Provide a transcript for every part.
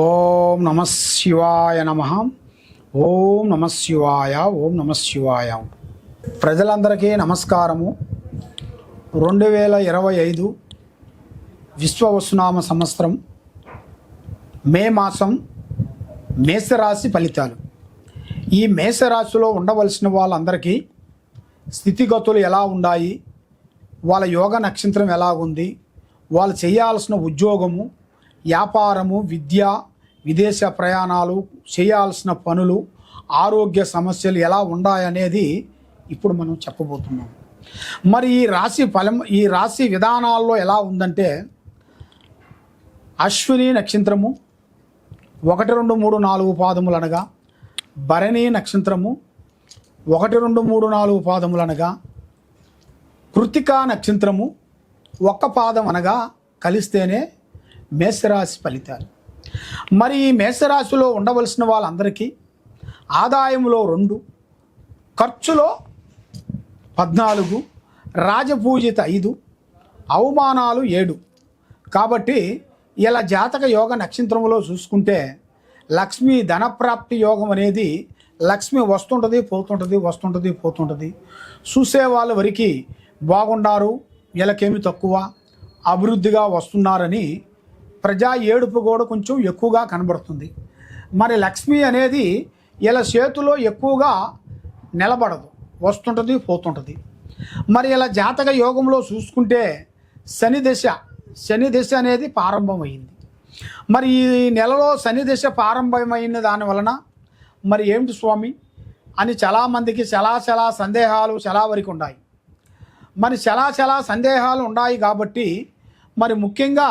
ఓం నమ శివాయ నమ. ఓం నమ శివాయ ఓం నమ శివాయ. ప్రజలందరికీ నమస్కారము. రెండు వేల ఇరవై ఐదు విశ్వవసునామ సంవత్సరం మే మాసం మేషరాశి ఫలితాలు. ఈ మేషరాశిలో ఉండవలసిన వాళ్ళందరికీ స్థితిగతులు ఎలా ఉన్నాయి వాళ్ళ యోగ నక్షత్రం ఎలా ఉంది? వాళ్ళు చేయాల్సిన ఉద్యోగము వ్యాపారము విద్య విదేశ ప్రయాణాలు చేయాల్సిన పనులు ఆరోగ్య సమస్యలు ఎలా ఉన్నాయనేది ఇప్పుడు మనం చెప్పబోతున్నాం. మరి ఈ రాశి ఫలం ఈ రాశి విధానాల్లో ఎలా ఉందంటే అశ్విని నక్షత్రము ఒకటి రెండు మూడు నాలుగు పాదములు అనగా భరణి నక్షత్రము ఒకటి రెండు మూడు నాలుగు పాదములు అనగా కృతికా నక్షత్రము ఒక్క పాదం అనగా కలిస్తేనే మేషరాశి ఫలితాలు. మరి ఈ మేషరాశిలో ఉండవలసిన వాళ్ళందరికీ ఆదాయంలో రెండు ఖర్చులో పద్నాలుగు రాజపూజిత ఐదు అవమానాలు ఏడు. కాబట్టి ఇలా జాతక యోగ నక్షత్రంలో చూసుకుంటే లక్ష్మీ ధనప్రాప్తి యోగం అనేది లక్ష్మి వస్తుంటుంది పోతుంటుంది వస్తుంటుంది పోతుంటుంది. చూసే వాళ్ళ వరకు బాగున్నారు వీళ్ళకేమి తక్కువ అభివృద్ధిగా వస్తున్నారని ప్రజా ఏడుపు కూడా కొంచెం ఎక్కువగా కనబడుతుంది. మరి లక్ష్మి అనేది ఇలా చేతిలో ఎక్కువగా నిలబడదు. వస్తుంటుంది పోతుంటుంది. మరి ఇలా జాతక యోగంలో చూసుకుంటే శని దశ శని దశ అనేది ప్రారంభమైంది. మరి ఈ నెలలో శని దశ ప్రారంభమైన దాని వలన మరి ఏమిటి స్వామి? అని చాలామందికి చాలా చాలా సందేహాలు చాలా వరకు ఉన్నాయి. మరి చాలా చాలా సందేహాలు ఉన్నాయి కాబట్టి మరి ముఖ్యంగా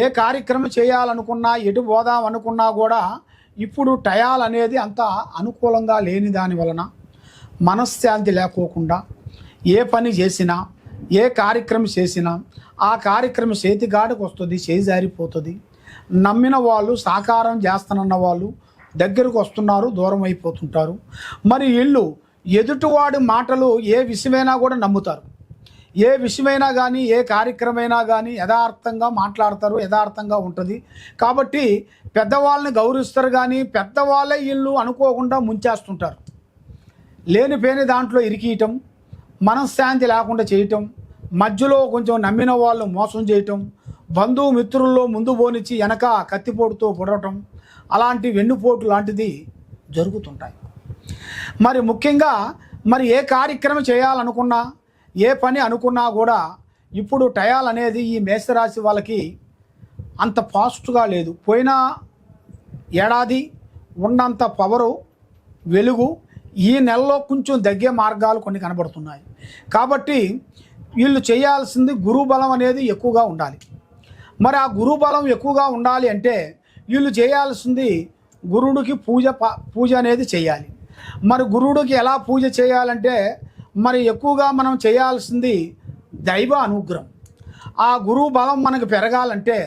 ఏ కార్యక్రమం చేయాలనుకున్నా ఎటు పోదాం అనుకున్నా కూడా ఇప్పుడు టయాల్ అనేది అంత అనుకూలంగా లేని దాని వలన మనశ్శాంతి లేకోకుండా ఏ పని చేసినా ఏ కార్యక్రమం చేసినా ఆ కార్యక్రమం చేతిగాడికి వస్తుంది చేజారిపోతుంది నమ్మిన వాళ్ళు సాకారం చేస్తానన్న వాళ్ళు దగ్గరకు వస్తున్నారు దూరం అయిపోతుంటారు. మరి వీళ్ళు ఎదుటివాడి మాటలు ఏ విషయమైనా కూడా నమ్ముతారు. ఏ విషయమైనా కానీ ఏ కార్యక్రమైనా కానీ యథార్థంగా మాట్లాడతారు యథార్థంగా ఉంటుంది. కాబట్టి పెద్దవాళ్ళని గౌరవిస్తారు కానీ పెద్దవాళ్ళే వీళ్ళు అనుకోకుండా ముంచేస్తుంటారు. లేనిపోయిన దాంట్లో ఇరికియటం మనశ్శాంతి లేకుండా చేయటం మధ్యలో కొంచెం నమ్మిన వాళ్ళు మోసం చేయటం బంధువు మిత్రుల్లో ముందు పోనిచ్చి వెనక కత్తిపోటుతో పొడవటం అలాంటి వెన్నుపోటు లాంటిది జరుగుతుంటాయి. మరి ముఖ్యంగా మరి ఏ కార్యక్రమం చేయాలనుకున్నా ఏ పని అనుకున్నా కూడా ఇప్పుడు టయాల్ అనేది ఈ మేషరాశి వాళ్ళకి అంత ఫాస్ట్గా లేదు. పోయిన ఏడాది ఉన్నంత పవరు వెలుగు ఈ నెలలో కొంచెం దగ్గే మార్గాలు కొన్ని కనబడుతున్నాయి. కాబట్టి వీళ్ళు చేయాల్సింది గురు బలం అనేది ఎక్కువగా ఉండాలి. మరి ఆ గురు బలం ఎక్కువగా ఉండాలి అంటే వీళ్ళు చేయాల్సింది గురుడికి పూజ ప- పూజ అనేది చేయాలి. మరి గురుడికి ఎలా పూజ చేయాలంటే మరి ఎక్కువగా మనం చేయాల్సింది దైవ అనుగ్రహం. ఆ గురువు బలం మనకు పెరగాలంటే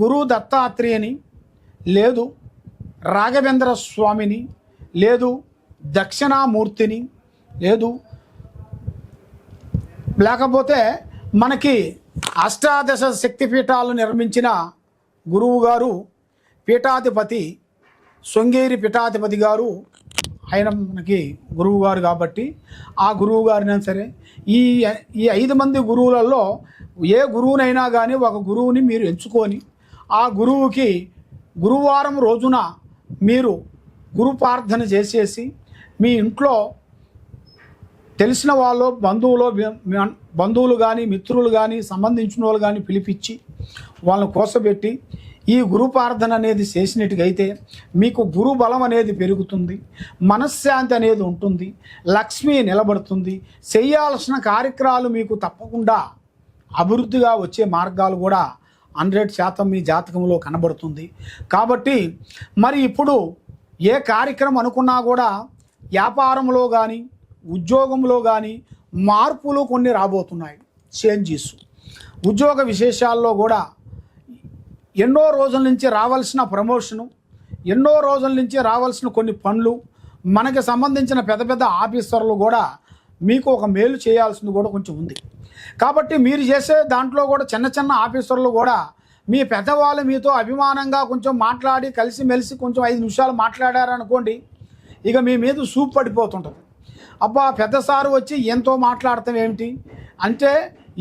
గురువు దత్తాత్రేయని లేదు రాఘవేంద్ర స్వామిని లేదు దక్షిణామూర్తిని లేదు లేకపోతే మనకి అష్టాదశ శక్తిపీఠాలు నిర్మించిన గురువు గారు పీఠాధిపతి శృంగేరి పీఠాధిపతి గారు ఆయన మనకి గురువు గారు కాబట్టి ఆ గురువు గారినైనా సరే ఈ ఈ ఐదు మంది గురువులలో ఏ గురువునైనా కానీ ఒక గురువుని మీరు ఎంచుకొని ఆ గురువుకి గురువారం రోజున మీరు గురు ప్రార్థన చేసేసి మీ ఇంట్లో తెలిసిన వాళ్ళు బంధువులు బంధువులు కానీ మిత్రులు కానీ సంబంధించిన వాళ్ళు కానీ పిలిపించి వాళ్ళని కోసబెట్టి ఈ గురు ప్రార్థన అనేది చేసినట్టుగైతే మీకు గురు బలం అనేది పెరుగుతుంది మనశ్శాంతి అనేది ఉంటుంది లక్ష్మి నిలబడుతుంది చేయాల్సిన కార్యక్రమాలు మీకు తప్పకుండా అభివృద్ధిగా వచ్చే మార్గాలు కూడా హండ్రెడ్ శాతం మీ జాతకంలో కనబడుతుంది. కాబట్టి మరి ఇప్పుడు ఏ కార్యక్రమం అనుకున్నా కూడా వ్యాపారంలో కానీ ఉద్యోగంలో కానీ మార్పులు కొన్ని రాబోతున్నాయి. చేంజెస్ ఉద్యోగ విశేషాల్లో కూడా ఎన్నో రోజుల నుంచి రావాల్సిన ప్రమోషను ఎన్నో రోజుల నుంచి రావాల్సిన కొన్ని పనులు మనకి సంబంధించిన పెద్ద పెద్ద ఆఫీసర్లు కూడా మీకు ఒక మేలు చేయాల్సింది కూడా కొంచెం ఉంది. కాబట్టి మీరు చేసే దాంట్లో కూడా చిన్న చిన్న ఆఫీసర్లు కూడా మీ పెద్దవాళ్ళు మీతో అభిమానంగా కొంచెం మాట్లాడి కలిసిమెలిసి కొంచెం ఐదు నిమిషాలు మాట్లాడారనుకోండి ఇక మీ మీద సూప్ పడిపోతుంటుంది. అబ్బా పెద్ద సారు వచ్చి ఎంతో మాట్లాడతాం ఏమిటి? అంటే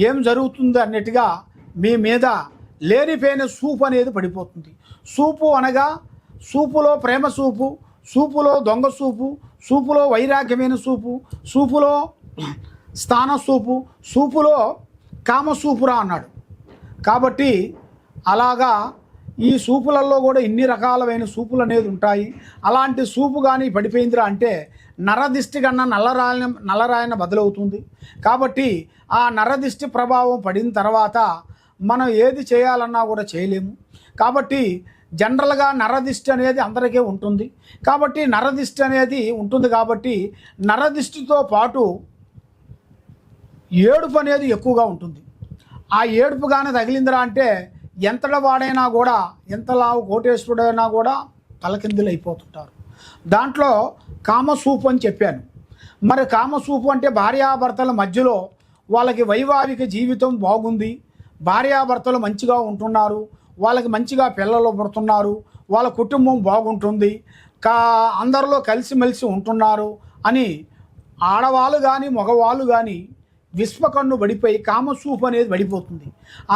ఏం జరుగుతుంది అన్నట్టుగా మీ మీద లేనిపోయిన సూపు అనేది పడిపోతుంది. సూపు అనగా సూపులో ప్రేమ సూపు సూపులో దొంగ సూపు సూపులో వైరాగ్యమైన సూపు సూపులో స్థాన సూపు సూపులో కామ సూపురా అన్నాడు. కాబట్టి అలాగా ఈ సూపులలో కూడా ఇన్ని రకాలైన సూపులు అనేది ఉంటాయి. అలాంటి సూపు కానీ పడిపోయిందిరా అంటే నరదిష్టి కన్నా నల్లరాయన నల్లరాయన బదులవుతుంది. కాబట్టి ఆ నరదిష్టి ప్రభావం పడిన తర్వాత మనం ఏది చేయాలన్నా కూడా చేయలేము. కాబట్టి జనరల్గా నరదిష్టి అనేది అందరికీ ఉంటుంది. కాబట్టి నరదిష్టి అనేది ఉంటుంది కాబట్టి నరదిష్టితో పాటు ఏడుపు అనేది ఎక్కువగా ఉంటుంది. ఆ ఏడుపు కానీ తగిలిందిరా అంటే ఎంతట వాడైనా కూడా ఎంత లావు కోటేశ్వరుడైనా కూడా తలకిందులు అయిపోతుంటారు దాంట్లో కామసూపు అని చెప్పాను. మరి కామసూపు అంటే భార్యాభర్తల మధ్యలో వాళ్ళకి వైవాహిక జీవితం బాగుంది. భార్యాభర్తలు మంచిగా ఉంటున్నారు వాళ్ళకి మంచిగా పిల్లలు పుడుతున్నారు వాళ్ళ కుటుంబం బాగుంటుంది కా అందరిలో కలిసిమెలిసి ఉంటున్నారు అని ఆడవాళ్ళు కానీ మగవాళ్ళు కానీ విశ్వకన్ను పడిపోయి కామసూపు అనేది పడిపోతుంది.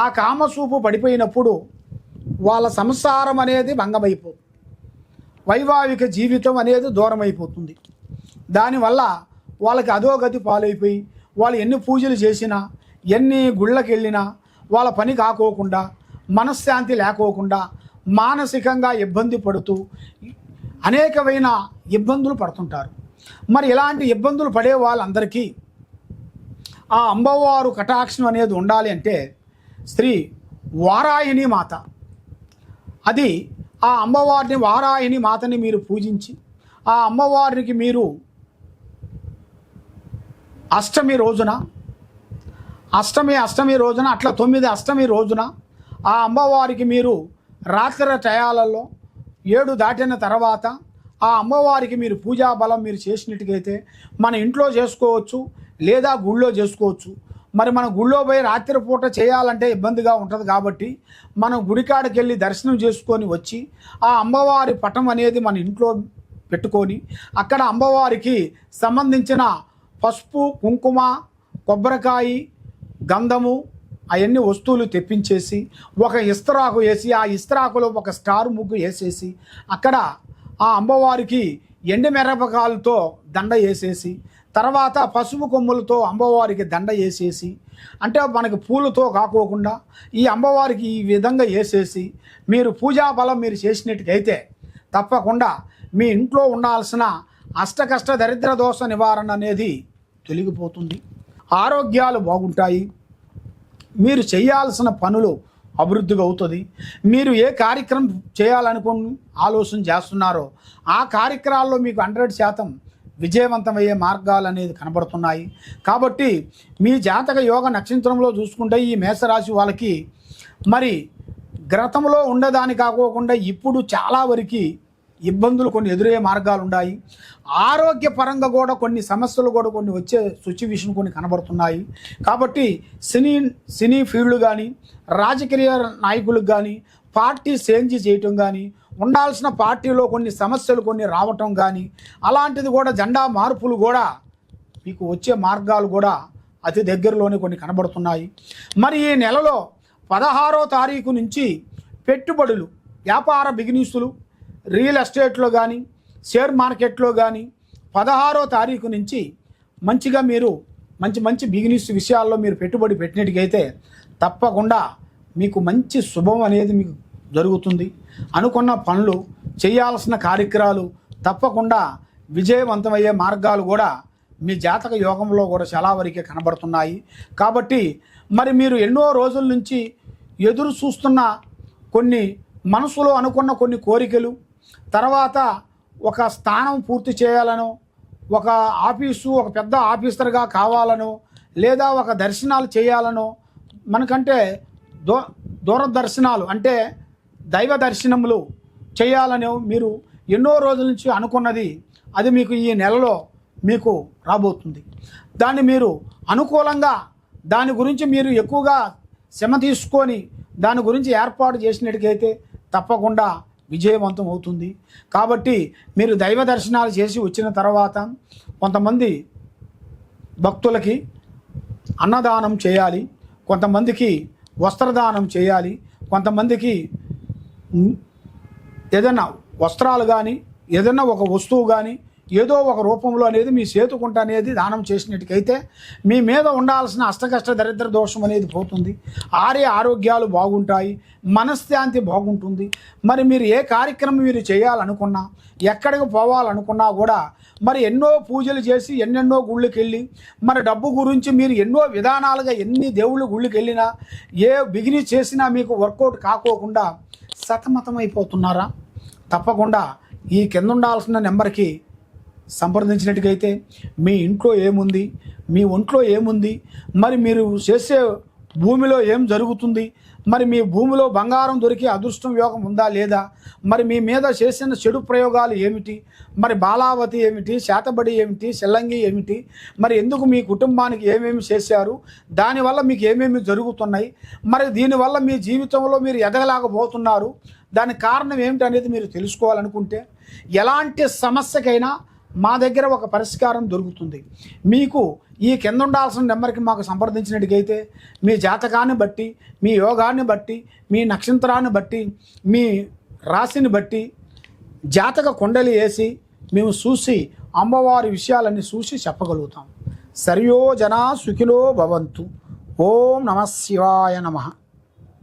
ఆ కామసూపు పడిపోయినప్పుడు వాళ్ళ సంసారం అనేది భంగమైపోతుంది. వైవాహిక జీవితం అనేది దూరం అయిపోతుంది దానివల్ల వాళ్ళకి అధోగతి పాలైపోయి వాళ్ళు ఎన్ని పూజలు చేసినా ఎన్ని గుళ్ళకి వెళ్ళినా వాళ్ళ పని కాకోకుండా మనశ్శాంతి లేకోకుండా మానసికంగా ఇబ్బంది పడుతూ అనేకమైన ఇబ్బందులు పడుతుంటారు. మరి ఇలాంటి ఇబ్బందులు పడే వాళ్ళందరికీ ఆ అమ్మవారు కటాక్షం అనేది ఉండాలి అంటే స్త్రీ వారాయిని మాత. అది ఆ అమ్మవారిని వారాయిని మాతని మీరు పూజించి ఆ అమ్మవారికి మీరు అష్టమి రోజున అష్టమి అష్టమి రోజున అట్లా తొమ్మిది అష్టమి రోజున ఆ అమ్మవారికి మీరు రాత్రి టయాలలో ఏడు దాటిన తర్వాత ఆ అమ్మవారికి మీరు పూజా బలం మీరు చేసినట్టుకైతే మన ఇంట్లో చేసుకోవచ్చు లేదా గుళ్ళో చేసుకోవచ్చు. మరి మన గుళ్ళో పోయి రాత్రిపూట చేయాలంటే ఇబ్బందిగా ఉంటుంది కాబట్టి మనం గుడికాడికి వెళ్ళి దర్శనం చేసుకొని వచ్చి ఆ అమ్మవారి పటం అనేది మన ఇంట్లో పెట్టుకొని అక్కడ అమ్మవారికి సంబంధించిన పసుపు కుంకుమ కొబ్బరికాయ గంధము అవన్నీ వస్తువులు తెప్పించేసి ఒక ఇస్తరాకు వేసి ఆ ఇస్తరాకులో ఒక స్టార్ ముగ్గు వేసేసి అక్కడ ఆ అమ్మవారికి ఎండు మిరపకాయలతో దండ వేసేసి తర్వాత పసుపు కొమ్ములతో అమ్మవారికి దండ వేసేసి అంటే మనకి పూలతో కాకోకుండా ఈ అమ్మవారికి ఈ విధంగా వేసేసి మీరు పూజా బలం మీరు చేసినట్టుకైతే తప్పకుండా మీ ఇంట్లో ఉండాల్సిన అష్టకష్ట దరిద్ర దోష నివారణ అనేది తొలగిపోతుంది. ఆరోగ్యాలు బాగుంటాయి. మీరు చేయాల్సిన పనులు అభివృద్ధిగా అవుతుంది. మీరు ఏ కార్యక్రమం చేయాలనుకుని ఆలోచన చేస్తున్నారో ఆ కార్యక్రమాల్లో మీకు హండ్రెడ్ శాతం విజయవంతమయ్యే మార్గాలు అనేది కనబడుతున్నాయి. కాబట్టి మీ జాతక యోగ నక్షత్రంలో చూసుకుంటే ఈ మేషరాశి వాళ్ళకి మరి గ్రతంలో ఉండదాని కాకోకుండా ఇప్పుడు చాలా వరకు ఇబ్బందులు కొన్ని ఎదురయ్యే మార్గాలు ఉన్నాయి. ఆరోగ్యపరంగా కూడా కొన్ని సమస్యలు కూడా కొన్ని వచ్చే సిచ్యువేషన్ కొన్ని కనబడుతున్నాయి. కాబట్టి సినీ సినీ ఫీల్డ్ కానీ రాజకీయ నాయకులకు కానీ పార్టీ చేంజ్ చేయటం కానీ ఉండాల్సిన పార్టీలో కొన్ని సమస్యలు కొన్ని రావటం కానీ అలాంటిది కూడా జెండా మార్పులు కూడా మీకు వచ్చే మార్గాలు కూడా అతి దగ్గరలోనే కొన్ని కనబడుతున్నాయి. మరి ఈ నెలలో పదహారో తారీఖు నుంచి పెట్టుబడులు వ్యాపార బిజినెస్లు రియల్ ఎస్టేట్లో కానీ షేర్ మార్కెట్లో కానీ పదహారో తారీఖు నుంచి మంచిగా మీరు మంచి మంచి బిజినెస్ విషయాల్లో మీరు పెట్టుబడి పెట్టినట్టుకైతే తప్పకుండా మీకు మంచి శుభం అనేది మీకు జరుగుతుంది. అనుకున్న పనులు చేయాల్సిన కార్యక్రమాలు తప్పకుండా విజయవంతమయ్యే మార్గాలు కూడా మీ జాతక యోగంలో కూడా చాలా వరకే కనబడుతున్నాయి. కాబట్టి మరి మీరు ఎన్నో రోజుల నుంచి ఎదురు చూస్తున్న కొన్ని మనసులో అనుకున్న కొన్ని కోరికలు తర్వాత ఒక స్థానం పూర్తి చేయాలనో ఒక ఆఫీసు ఒక పెద్ద ఆఫీసర్గా కావాలనో లేదా ఒక దర్శనాలు చేయాలనో. మనకంటే దూ దూరదర్శనాలు అంటే దైవ దర్శనములు చేయాలని మీరు ఎన్నో రోజుల నుంచి అనుకున్నది అది మీకు ఈ నెలలో మీకు రాబోతుంది. దాన్ని మీరు అనుకూలంగా దాని గురించి మీరు ఎక్కువగా శ్రమ తీసుకొని దాని గురించి ఏర్పాటు చేసినట్టుకైతే తప్పకుండా విజయవంతం అవుతుంది కాబట్టి మీరు దైవ దర్శనాలు చేసి వచ్చిన తర్వాత కొంతమంది భక్తులకి అన్నదానం చేయాలి కొంతమందికి వస్త్రదానం చేయాలి కొంతమందికి ఏదైనా వస్త్రాలు కానీ ఏదైనా ఒక వస్తువు కానీ ఏదో ఒక రూపంలో అనేది మీ సేతుకుంట అనేది దానం చేసినట్టుకైతే మీ మీద ఉండాల్సిన అష్టకష్ట దరిద్ర దోషం అనేది పోతుంది. ఆర్య ఆరోగ్యాలు బాగుంటాయి మనశ్శాంతి బాగుంటుంది. మరి మీరు ఏ కార్యక్రమం మీరు చేయాలనుకున్నా ఎక్కడికి పోవాలనుకున్నా కూడా మరి ఎన్నో పూజలు చేసి ఎన్నెన్నో గుళ్ళకి వెళ్ళి మరి డబ్బు గురించి మీరు ఎన్నో విధానాలుగా ఎన్ని దేవుళ్ళు గుళ్ళకి వెళ్ళినా ఏ బిగిని చేసినా మీకు వర్కౌట్ కాకోకుండా సతమతమైపోతున్నారా? తప్పకుండా ఈ కింద ఉండాల్సిన నెంబర్కి సంప్రదించినట్టుగైతే మీ ఇంట్లో ఏముంది? మీ ఒంట్లో ఏముంది? మరి మీరు చేసే భూమిలో ఏం జరుగుతుంది? మరి మీ భూమిలో బంగారం దొరికే అదృష్టం యోగం ఉందా లేదా? మరి మీ మీద చేసిన చెడు ప్రయోగాలు ఏమిటి? మరి బాలావతి ఏమిటి? శాతబడి ఏమిటి? సెల్లంగి ఏమిటి? మరి ఎందుకు మీ కుటుంబానికి ఏమేమి చేశారు? దానివల్ల మీకు ఏమేమి జరుగుతున్నాయి? మరి దీనివల్ల మీ జీవితంలో మీరు ఎదగలేకపోతున్నారు? దానికి కారణం ఏమిటి అనేది మీరు తెలుసుకోవాలనుకుంటే ఎలాంటి సమస్యకైనా మా దగ్గర ఒక పరిష్కారం దొరుకుతుంది. మీకు ఈ కింద ఉండాల్సిన నెంబర్కి మాకు సంప్రదించినట్టుకైతే మీ జాతకాన్ని బట్టి మీ యోగాన్ని బట్టి మీ నక్షత్రాన్ని బట్టి మీ రాశిని బట్టి జాతక కుండలి వేసి మేము చూసి అమ్మవారి విషయాలన్నీ చూసి చెప్పగలుగుతాం. సర్యో జనా భవంతు. ఓం నమ శివాయ నమః.